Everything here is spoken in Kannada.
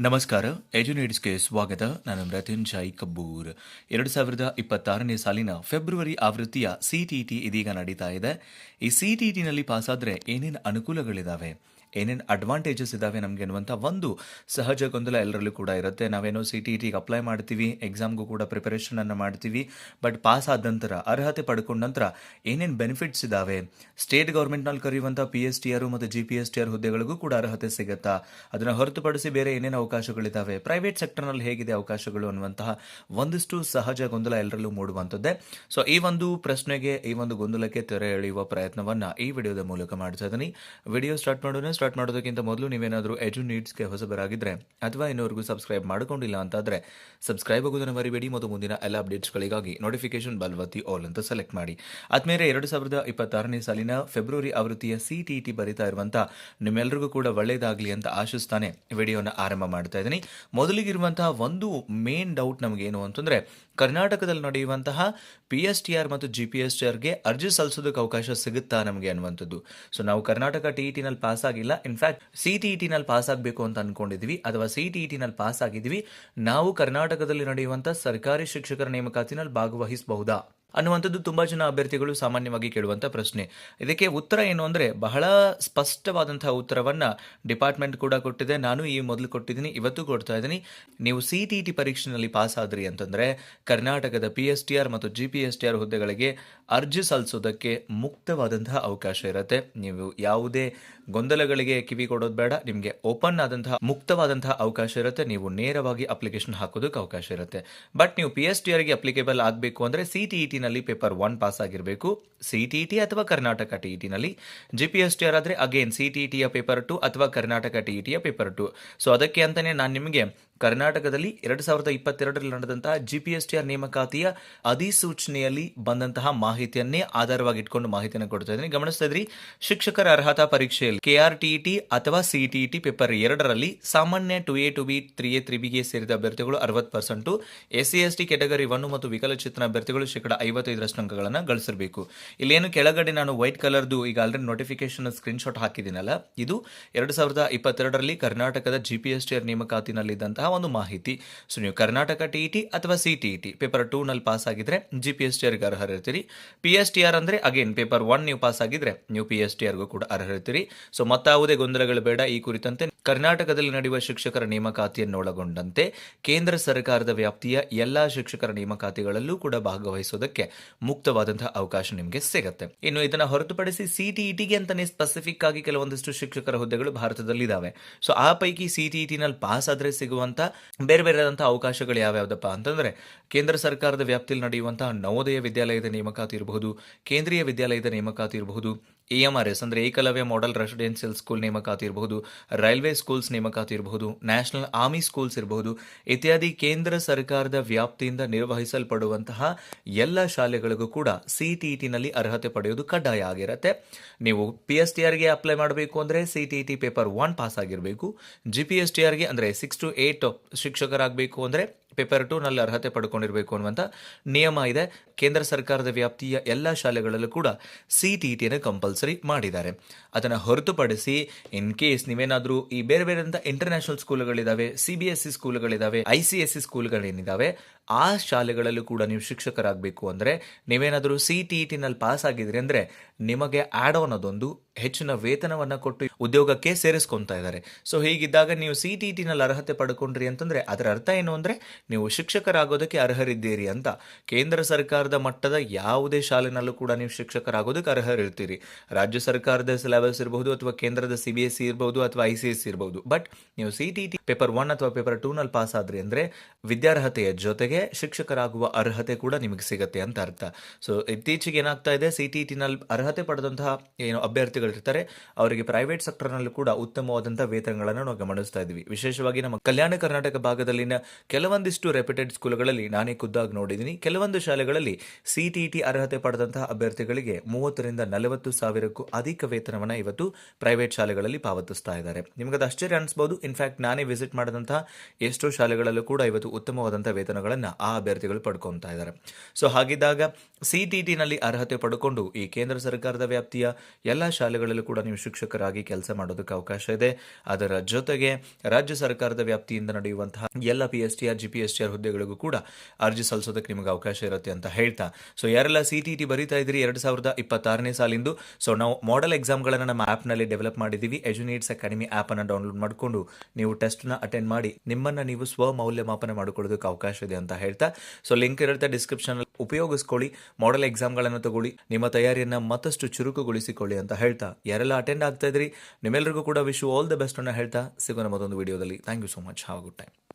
ನಮಸ್ಕಾರ ಎಜುನೇಟ್ಸ್ಗೆ ಸ್ವಾಗತ. ನಾನು ಮೃತ್ಯುಂಜಯ್ ಕಬ್ಬೂರ್. ಎರಡು ಸಾವಿರದ ಇಪ್ಪತ್ತಾರನೇ ಸಾಲಿನ ಫೆಬ್ರವರಿ ಆವೃತ್ತಿಯ ಸಿಟಿಟಿ ಇದೀಗ ನಡೀತಾ ಇದೆ. ಈ ಸಿಟಿಟಿನಲ್ಲಿ ಪಾಸಾದರೆ ಏನೇನು ಅನುಕೂಲಗಳಿದಾವೆ? ಏನೇನು ಅಡ್ವಾಂಟೇಜಸ್ ಇದ್ದಾವೆ ನಮಗೆ ಅನ್ನುವಂಥ ಒಂದು ಸಹಜ ಗೊಂದಲ ಎಲ್ಲರಲ್ಲೂ ಕೂಡ ಇರುತ್ತೆ. ನಾವೇನೋ ಸಿ ಟಿ ಟಿಗೆ ಅಪ್ಲೈ ಮಾಡ್ತೀವಿ ಎಕ್ಸಾಮ್ಗೂ ಕೂಡ ಪ್ರಿಪರೇಷನ್ ಅನ್ನು ಮಾಡ್ತೀವಿ ಬಟ್ ಪಾಸ್ ಆದ ನಂತರ, ಅರ್ಹತೆ ಪಡ್ಕೊಂಡ ನಂತರ ಏನೇನು ಬೆನಿಫಿಟ್ಸ್ ಇದ್ದಾವೆ ಸ್ಟೇಟ್ ಗೌರ್ಮೆಂಟ್ನಲ್ಲಿ ಕರೆಯುವಂಥ ಪಿ ಎಸ್ ಟಿ ಆರ್ ಮತ್ತು G P S T R ಹುದ್ದೆಗಳಿಗೂ ಕೂಡ ಅರ್ಹತೆ ಸಿಗುತ್ತಾ? ಅದನ್ನು ಹೊರತುಪಡಿಸಿ ಬೇರೆ ಏನೇನು ಅವಕಾಶಗಳಿದ್ದಾವೆ ಪ್ರೈವೇಟ್ ಸೆಕ್ಟರ್ನಲ್ಲಿ ಹೇಗಿದೆ ಅವಕಾಶಗಳು ಅನ್ನುವಂತಹ ಒಂದಿಷ್ಟು ಸಹಜ ಗೊಂದಲ ಎಲ್ಲರಲ್ಲೂ ಮೂಡುವಂಥದ್ದೇ. ಸೊ ಈ ಒಂದು ಪ್ರಶ್ನೆಗೆ, ಈ ಒಂದು ಗೊಂದಲಕ್ಕೆ ತೆರೆ ಎಳೆಯುವ ಪ್ರಯತ್ನವನ್ನು ಈ ವಿಡಿಯೋದ ಮೂಲಕ ಮಾಡ್ತಾ ಇದ್ದೀನಿ. ವಿಡಿಯೋ ಸ್ಟಾರ್ಟ್ ಮಾಡೋಣ. ಸ್ಟಾರ್ಟ್ ಮಾಡೋದಕ್ಕಿಂತ ಮೊದಲು ನೀವೇನಾದರೂ ಎಜು ನೀಡ್ಸ್ಗೆ ಹೊಸಬರಾಗಿದ್ದರೆ ಅಥವಾ ಇನ್ನೂವರೆಗೂ ಸಬ್ಸ್ಕ್ರೈಬ್ ಮಾಡ್ಕೊಂಡಿಲ್ಲ ಅಂತಾದರೆ ಸಬ್ಸ್ಕ್ರೈಬ್ ಆಗೋದನ್ನು ಮರಿಬೇಡಿ. ಮತ್ತು ಮುಂದಿನ ಎಲ್ಲ ಅಪ್ಡೇಟ್ಸ್ಗಳಿಗಾಗಿ ನೋಟಿಫಿಕೇಶನ್ ಬಲ್ವತಿ ಆಲ್ ಅಂತ ಸೆಲೆಕ್ಟ್ ಮಾಡಿ. ಆದ್ಮೇಲೆ ಎರಡು ಸಾವಿರದ ಇಪ್ಪತ್ತಾರನೇ ಸಾಲಿನ ಫೆಬ್ರವರಿ ಆವೃತ್ತಿಯ ಸಿ ಟಿ ಬರಿತಾ ಇರುವಂಥ ನಿಮ್ಮೆಲ್ಲರಿಗೂ ಕೂಡ ಒಳ್ಳೆಯದಾಗಲಿ ಅಂತ ಆಶಿಸ್ತಾನೆ ವಿಡಿಯೋನ ಆರಂಭ ಮಾಡ್ತಾ ಇದ್ದೀನಿ. ಮೊದಲಿಗಿರುವಂತಹ ಒಂದು ಮೇನ್ ಡೌಟ್ ನಮಗೇನು ಅಂತಂದರೆ ಕರ್ನಾಟಕದಲ್ಲಿ ನಡೆಯುವಂತಹ ಪಿ ಎಸ್ ಟಿ ಆರ್ ಮತ್ತು ಜಿ ಪಿ ಎಸ್ ಟಿ ಆರ್ಗೆ ಅರ್ಜಿ ಸಲ್ಲಿಸೋದಕ್ಕೆ ಅವಕಾಶ ಸಿಗುತ್ತಾ ನಮಗೆ ಅನ್ನುವಂಥದ್ದು. ಸೊ ನಾವು ಕರ್ನಾಟಕ ಟಿ ಇ ಟಿನಲ್ಲಿ ಪಾಸ್ ಆಗಿಲ್ಲ. In fact C T E ಟಿನಲ್ಲಿ pass ಆಗಬೇಕು ಅಂತ ಅನ್ಕೊಂಡಿದ್ವಿ. ಅಥವಾ ಸಿ ಟಿ ಇ ಟಿನಲ್ಲಿ ಪಾಸ್ ಆಗಿದ್ವಿ. ನಾವು ಕರ್ನಾಟಕದಲ್ಲಿ ನಡೆಯುವಂತ ಸರ್ಕಾರಿ ಶಿಕ್ಷಕರ ನೇಮಕಾತಿನಲ್ಲಿ ಭಾಗವಹಿಸಬಹುದಾ? ಅನ್ನುವಂಥದ್ದು ತುಂಬಾ ಜನ ಅಭ್ಯರ್ಥಿಗಳು ಸಾಮಾನ್ಯವಾಗಿ ಕೇಳುವಂಥ ಪ್ರಶ್ನೆ. ಇದಕ್ಕೆ ಉತ್ತರ ಏನು ಅಂದರೆ ಬಹಳ ಸ್ಪಷ್ಟವಾದಂತಹ ಉತ್ತರವನ್ನು ಡಿಪಾರ್ಟ್ಮೆಂಟ್ ಕೂಡ ಕೊಟ್ಟಿದೆ. ನಾನು ಈ ಮೊದಲು ಕೊಟ್ಟಿದ್ದೀನಿ, ಇವತ್ತು ಕೊಡ್ತಾ ಇದ್ದೀನಿ. ನೀವು ಸಿ ಟಿ ಟಿ ಪರೀಕ್ಷೆನಲ್ಲಿ ಪಾಸ್ ಆದ್ರಿ ಅಂತಂದ್ರೆ ಕರ್ನಾಟಕದ ಪಿ ಎಸ್ ಟಿ ಆರ್ ಮತ್ತು G P S T R ಹುದ್ದೆಗಳಿಗೆ ಅರ್ಜಿ ಸಲ್ಲಿಸೋದಕ್ಕೆ ಮುಕ್ತವಾದಂತಹ ಅವಕಾಶ ಇರುತ್ತೆ. ನೀವು ಯಾವುದೇ ಗೊಂದಲಗಳಿಗೆ ಕಿವಿ ಕೊಡೋದು ಬೇಡ, ನಿಮಗೆ ಓಪನ್ ಆದಂತಹ ಮುಕ್ತವಾದಂತಹ ಅವಕಾಶ ಇರುತ್ತೆ. ನೀವು ನೇರವಾಗಿ ಅಪ್ಲಿಕೇಶನ್ ಹಾಕೋದಕ್ಕೆ ಅವಕಾಶ ಇರುತ್ತೆ. ಬಟ್ ನೀವು ಪಿ ಎಸ್ ಟಿ ಆರ್ಗೆ ಅಪ್ಲಿಕೇಬಲ್ ಆಗಬೇಕು ಅಂದರೆ ಸಿ ಟಿ ಇ ಟಿನಲ್ಲಿ ಪೇಪರ್ ಒನ್ ಪಾಸ್ ಆಗಿರಬೇಕು ಸಿ ಟಿ ಟಿ ಅಥವಾ Karnataka T GPS T R ಆದರೆ ಅಗೇನ್ ಸಿ ಟಿ ಟಿಯ ಪೇಪರ್ ಟು ಅಥವಾ ಕರ್ನಾಟಕ ಟಿಇಟಿಯ ಪೇಪರ್ ಟು. ಸೊ ಅದಕ್ಕೆ ಅಂತಾನೆ ನಾನು ನಿಮಗೆ ಕರ್ನಾಟಕದಲ್ಲಿ ಎರಡು ಸಾವಿರದ ಇಪ್ಪತ್ತೆರಡರಲ್ಲಿ ನಡೆದಂತಹ ಜಿಪಿಎಸ್ಟಿಆರ್ ನೇಮಕಾತಿಯ ಅಧಿಸೂಚನೆಯಲ್ಲಿ ಬಂದಂತಹ ಮಾಹಿತಿಯನ್ನೇ ಆಧಾರವಾಗಿ ಇಟ್ಕೊಂಡು ಮಾಹಿತಿಯನ್ನು ಕೊಡ್ತಾ ಇದ್ದೀನಿ. ಗಮನಿಸ್ತಾ ಇದ್ರಿ, ಶಿಕ್ಷಕರ ಅರ್ಹತಾ ಪರೀಕ್ಷೆಯಲ್ಲಿ ಕೆ ಆರ್ ಟಿ ಟಿ ಅಥವಾ ಸಿಟಿಇಟಿ ಪೇಪರ್ ಎರಡರಲ್ಲಿ ಸಾಮಾನ್ಯ two A two B three A three ಬಿಗೆ ಸೇರಿದ ಅಭ್ಯರ್ಥಿಗಳು ಅರವತ್ತು percent S C S T category one ಮತ್ತು ವಿಕಲಚೇತನ ಅಭ್ಯರ್ಥಿಗಳು ಶೇಕಡ ಐವತ್ತೈದರಷ್ಟು ಅಂಕಗಳನ್ನು ಗಳಿಸಿರಬೇಕು. ಇಲ್ಲೇನು ಕೆಳಗಡೆ ನಾನು ವೈಟ್ ಕಲರ್ದು ಈಗ ಆಲ್ರೆಡಿ ನೋಟಿಫಿಕೇಶನ್ ಸ್ಕ್ರೀನ್ಶಾಟ್ ಹಾಕಿದ್ದೀನಲ್ಲ, ಇದು ಎರಡು ಸಾವಿರದ ಇಪ್ಪತ್ತೆರಡರಲ್ಲಿ ಕರ್ನಾಟಕದ ಜಿಪಿಎಸ್ಟಿಆರ್ ಪಿ ಒಂದು ಮಾಹಿತಿ. ಸೊ ನೀವು ಕರ್ನಾಟಕ ಟಿ ಟಿ ಅಥವಾ ಸಿ ಟಿ ಪೇಪರ್ ಟೂ ನಲ್ಲಿ ಪಾಸ್ ಆಗಿದ್ರೆ ಜಿ ಪಿ ಎಸ್ ಟಿ ಆರ್ಗೆ ಅರ್ಹರಿರ್ತೀರಿ. ಪಿ ಎಸ್ ಟಿ ಆರ್ ಅಂದ್ರೆ ಅಗೇನ್ ಪೇಪರ್ ಒನ್ ನೀವು ಪಾಸ್ ಆಗಿದ್ರೆ ನೀವು ಪಿ ಎಸ್ ಟಿ ಆರ್ಗೂ ಕೂಡ ಅರ್ಹರಿರ್ತೀರಿ. ಸೊ ಮತ್ತಾವುದೇ ಗೊಂದಲಗಳು ಬೇಡ. ಈ ಕುರಿತಂತೆ ಕರ್ನಾಟಕದಲ್ಲಿ ನಡೆಯುವ ಶಿಕ್ಷಕರ ನೇಮಕಾತಿಯನ್ನು ಒಳಗೊಂಡಂತೆ ಕೇಂದ್ರ ಸರ್ಕಾರದ ವ್ಯಾಪ್ತಿಯ ಎಲ್ಲಾ ಶಿಕ್ಷಕರ ನೇಮಕಾತಿಗಳಲ್ಲೂ ಕೂಡ ಭಾಗವಹಿಸೋದಕ್ಕೆ ಮುಕ್ತವಾದಂತಹ ಅವಕಾಶ ನಿಮಗೆ ಸಿಗುತ್ತೆ. ಇನ್ನು ಇದನ್ನ ಹೊರತುಪಡಿಸಿ ಸಿಟಿಇಟಿಗೆ ಅಂತಾನೆ ಸ್ಪೆಸಿಫಿಕ್ ಆಗಿ ಕೆಲವೊಂದಿಷ್ಟು ಶಿಕ್ಷಕರ ಹುದ್ದೆಗಳು ಭಾರತದಲ್ಲಿ ಇದಾವೆ ಸೊ, ಆ ಪೈಕಿ ಸಿಟಿಇಟಿನಲ್ಲಿ ಪಾಸ್ ಆದ್ರೆ ಸಿಗುವಂತ ಬೇರೆ ಬೇರೆ ಆದಂಥ ಅವಕಾಶಗಳು ಯಾವ್ಯಾವ್ದಪ್ಪ ಅಂತಂದ್ರೆ ಕೇಂದ್ರ ಸರ್ಕಾರದ ವ್ಯಾಪ್ತಿಯಲ್ಲಿ ನಡೆಯುವಂತಹ ನವೋದಯ ವಿದ್ಯಾಲಯದ ನೇಮಕಾತಿ ಇರಬಹುದು, ಕೇಂದ್ರೀಯ ವಿದ್ಯಾಲಯದ ನೇಮಕಾತಿ ಇರಬಹುದು ಎ ಎಂ ಆರ್ ಎಸ್ ಅಂದರೆ ಏಕಲವ್ಯ ಮಾಡೆಲ್ ರೆಸಿಡೆನ್ಷಿಯಲ್ ಸ್ಕೂಲ್ ನೇಮಕಾತಿ ಇರಬಹುದು ರೈಲ್ವೆ ಸ್ಕೂಲ್ಸ್ ನೇಮಕಾತಿ ಇರಬಹುದು ನ್ಯಾಷನಲ್ ಆರ್ಮಿ ಸ್ಕೂಲ್ಸ್ ಇರಬಹುದು, ಇತ್ಯಾದಿ ಕೇಂದ್ರ ಸರ್ಕಾರದ ವ್ಯಾಪ್ತಿಯಿಂದ ನಿರ್ವಹಿಸಲ್ಪಡುವಂತಹ ಎಲ್ಲ ಶಾಲೆಗಳಿಗೂ ಕೂಡ ಸಿ ಟಿ ಟಿನಲ್ಲಿ ಅರ್ಹತೆ ಪಡೆಯೋದು ಕಡ್ಡಾಯ ಆಗಿರುತ್ತೆ. ನೀವು ಪಿ ಎಸ್ ಟಿ ಆರ್ಗೆ ಅಪ್ಲೈ ಮಾಡಬೇಕು ಅಂದರೆ C T T paper one pass ಆಗಿರಬೇಕು. ಜಿ ಪಿ ಎಸ್ ಟಿ ಆರ್ಗೆ ಅಂದರೆ ಸಿಕ್ಸ್ ಟು ಏಟ್ ಶಿಕ್ಷಕರಾಗಬೇಕು ಅಂದರೆ ಪೇಪರ್ ಟೂನಲ್ಲಿ ಅರ್ಹತೆ ಪಡ್ಕೊಂಡಿರಬೇಕು ಅನ್ನುವಂಥ ನಿಯಮ ಇದೆ. ಕೇಂದ್ರ ಸರ್ಕಾರದ ವ್ಯಾಪ್ತಿಯ ಎಲ್ಲ ಶಾಲೆಗಳಲ್ಲೂ ಕೂಡ ಸಿ ಟಿ ಟಿಯನ್ನು ಕಂಪಲ್ಸರಿ ಮಾಡಿದ್ದಾರೆ. ಅದನ್ನು ಹೊರತುಪಡಿಸಿ ಇನ್ ಕೇಸ್ ನೀವೇನಾದರೂ ಈ ಬೇರೆ ಬೇರೆ ಇಂಟರ್ನ್ಯಾಷನಲ್ ಸ್ಕೂಲ್ಗಳಿದ್ದಾವೆ ಸಿ ಬಿ ಎಸ್ ಸಿ ಸ್ಕೂಲ್ಗಳಿದ್ದಾವೆ ಐ ಸಿ ಎಸ್ ಸಿ ಸ್ಕೂಲ್ಗಳೇನಿದ್ದಾವೆ ಆ ಶಾಲೆಗಳಲ್ಲೂ ಕೂಡ ನೀವು ಶಿಕ್ಷಕರಾಗಬೇಕು ಅಂದರೆ ನೀವೇನಾದರೂ ಸಿ ಟಿ ಟಿನಲ್ಲಿ ಪಾಸ್ ಆಗಿದ್ರಿ ಅಂದರೆ ನಿಮಗೆ ಆ್ಯಡ್ ಆನ್ ಅದೊಂದು ಹೆಚ್ಚಿನ ವೇತನವನ್ನು ಕೊಟ್ಟು ಉದ್ಯೋಗಕ್ಕೆ ಸೇರಿಸ್ಕೊತಾ ಇದ್ದಾರೆ. ಸೊ ಹೀಗಿದ್ದಾಗ ನೀವು ಸಿ ಟಿ ಟಿನಲ್ಲಿ ಅರ್ಹತೆ ಪಡ್ಕೊಂಡ್ರಿ ಅಂತಂದರೆ ಅದರ ಅರ್ಥ ಏನು ಅಂದರೆ ನೀವು ಶಿಕ್ಷಕರಾಗೋದಕ್ಕೆ ಅರ್ಹರಿದ್ದೀರಿ ಅಂತ. ಕೇಂದ್ರ ಸರ್ಕಾರದ ಮಟ್ಟದ ಯಾವುದೇ ಶಾಲೆನಲ್ಲೂ ಕೂಡ ನೀವು ಶಿಕ್ಷಕರಾಗೋದಕ್ಕೆ ಅರ್ಹರಿರ್ತೀರಿ ರಾಜ್ಯ ಸರ್ಕಾರದ ಸಿಲೆಬಸ್ ಇರಬಹುದು ಅಥವಾ ಕೇಂದ್ರದ ಸಿ ಬಿ ಎಸ್ ಸಿ ಇರಬಹುದು ಅಥವಾ ಐ ಸಿ ಎಸ್ ಸಿ ಇರಬಹುದು. ಬಟ್ ನೀವು C T T paper one ಅಥವಾ ಪೇಪರ್ ಟೂನಲ್ಲಿ ಪಾಸ್ ಆದ್ರಿ ಅಂದ್ರೆ ವಿದ್ಯಾರ್ಹತೆಯ ಜೊತೆಗೆ ಶಿಕ್ಷಕರಾಗುವ ಅರ್ಹತೆ ಕೂಡ ನಿಮಗೆ ಸಿಗುತ್ತೆ ಅಂತ ಅರ್ಥ. ಸೊ ಇತ್ತೀಚೆಗೆ ಏನಾಗ್ತಾ ಇದೆ? ಸಿ ಟಿ ಟಿನಲ್ಲಿ ಅರ್ಹತೆ ಪಡೆದಂತಹ ಏನು ಅಭ್ಯರ್ಥಿಗಳಿರ್ತಾರೆ, ಅವರಿಗೆ ಪ್ರೈವೇಟ್ ಸೆಕ್ಟರ್ನಲ್ಲೂ ಕೂಡ ಉತ್ತಮವಾದಂತಹ ವೇತನಗಳನ್ನು ನಾವು ಗಮನಿಸ್ತಾ ಇದ್ವಿ. ವಿಶೇಷವಾಗಿ ನಮ್ಮ ಕಲ್ಯಾಣ ಕರ್ನಾಟಕ ಭಾಗದಲ್ಲಿನ ಕೆಲವೊಂದಿಷ್ಟು ರೆಪ್ಯೂಟೆಡ್ ಸ್ಕೂಲ್ಗಳಲ್ಲಿ ನಾನೇ ಖುದ್ದಾಗಿ ನೋಡಿದ್ದೀನಿ. ಕೆಲವೊಂದು ಶಾಲೆಗಳಲ್ಲಿ ಸಿಟಿಇಟಿ ಅರ್ಹತೆ ಪಡೆದಂತಹ ಅಭ್ಯರ್ಥಿಗಳಿಗೆ ಮೂವತ್ತರಿಂದ ನಲವತ್ತು ಸಾವಿರಕ್ಕೂ ಅಧಿಕ ವೇತನವನ್ನು ಇವತ್ತು ಪ್ರೈವೇಟ್ ಶಾಲೆಗಳಲ್ಲಿ ಪಾವತಿಸ್ತಾ ಇದ್ದಾರೆ. ನಿಮಗದು ಆಶ್ಚರ್ಯ ಅನಿಸಬಹುದು ಇನ್ಫ್ಯಾಕ್ಟ್ ನಾನೇ ವಿಸಿಟ್ ಮಾಡಿದಂತಹ ಎಷ್ಟೋ ಶಾಲೆಗಳಲ್ಲೂ ಕೂಡ ಇವತ್ತು ಉತ್ತಮವಾದಂತಹ ವೇತನಗಳನ್ನು ಆ ಅಭ್ಯರ್ಥಿಗಳು ಪಡ್ಕೊತಾ ಇದ್ದಾರೆ. ಸೊ ಹಾಗಿದ್ದಾಗ ಸಿಟಿಇಟಿನಲ್ಲಿ ಅರ್ಹತೆ ಪಡ್ಕೊಂಡು ಈ ಕೇಂದ್ರ ಸರ್ಕಾರದ ವ್ಯಾಪ್ತಿಯ ಎಲ್ಲ ಶಾಲೆಗಳಲ್ಲೂ ಕೂಡ ನೀವು ಶಿಕ್ಷಕರಾಗಿ ಕೆಲಸ ಮಾಡೋದಕ್ಕೆ ಅವಕಾಶ ಇದೆ. ಅದರ ಜೊತೆಗೆ ರಾಜ್ಯ ಸರ್ಕಾರದ ವ್ಯಾಪ್ತಿಯಿಂದ ನಡೆಯುವಂತಹ ಎಲ್ಲ P S T R G T R ಹುದ್ದೆಗಳಿಗೂ ಕೂಡ ಅರ್ಜಿ ಸಲ್ಲಿಸೋದಕ್ಕೆ ನಿಮಗೆ ಅವಕಾಶ ಇರುತ್ತೆ ಅಂತ ಹೇಳ್ತಾ. ಸೊ ಯಾರೆಲ್ಲ ಸಿ ಟಿ ಟಿ ಬರೀತಾ ಇದ್ರಿ ಎರಡು ಸಾವಿರದ ಇಪ್ಪತ್ತಾರನೇ ಸಾಲಿಂದು. ಸೊ ನಾವು ಮಾಡೆಲ್ ಎಕ್ಸಾಮ್ಗಳನ್ನು ನಮ್ಮ ಆ್ಯಪ್ನಲ್ಲಿ ಡೆವಲಪ್ ಮಾಡಿದ್ದೀವಿ. ಎಜುನೇಟ್ಸ್ ಅಕಾಡೆಮಿ ಆ್ಯಪನ್ನು ಡೌನ್ಲೋಡ್ ಮಾಡಿಕೊಂಡು ನೀವು ಟೆಸ್ಟ್ನ ಅಟೆಂಡ್ ಮಾಡಿ ನಿಮ್ಮನ್ನು ನೀವು ಸ್ವ ಮೌಲ್ಯಮಾಪನ ಮಾಡಿಕೊಳ್ಳೋದಕ್ಕೆ ಅವಕಾಶ ಇದೆ ಅಂತ ಹೇಳ್ತಾ. ಸೊ ಲಿಂಕ್ ಇರುತ್ತೆ ಡಿಸ್ಕ್ರಿಪ್ಷನ್ ಉಪಯೋಗಿಸ್ಕೊಳ್ಳಿ ಮಾಡೆಲ್ ಎಕ್ಸಾಮ್ಗಳನ್ನು ತಗೊಳ್ಳಿ, ನಿಮ್ಮ ತಯಾರಿಯನ್ನು ಮತ್ತಷ್ಟು ಚುರುಕುಗೊಳಿಸಿಕೊಳ್ಳಿ ಅಂತ ಹೇಳ್ತಾ. ಯಾರೆಲ್ಲ ಅಟೆಂಡ್ ಆಗ್ತಾ ಇದ್ರಿ ನಿಮ್ಮೆಲ್ಲರಿಗೂ ಕೂಡ ವಿಶ್ ಆಲ್ ದ ಬೆಸ್ಟ್ ಅನ್ನು ಹೇಳ್ತಾ. ಸಿಗೋಣ ಮತ್ತೊಂದು ವಿಡಿಯೋದಲ್ಲಿ thank you so much have good time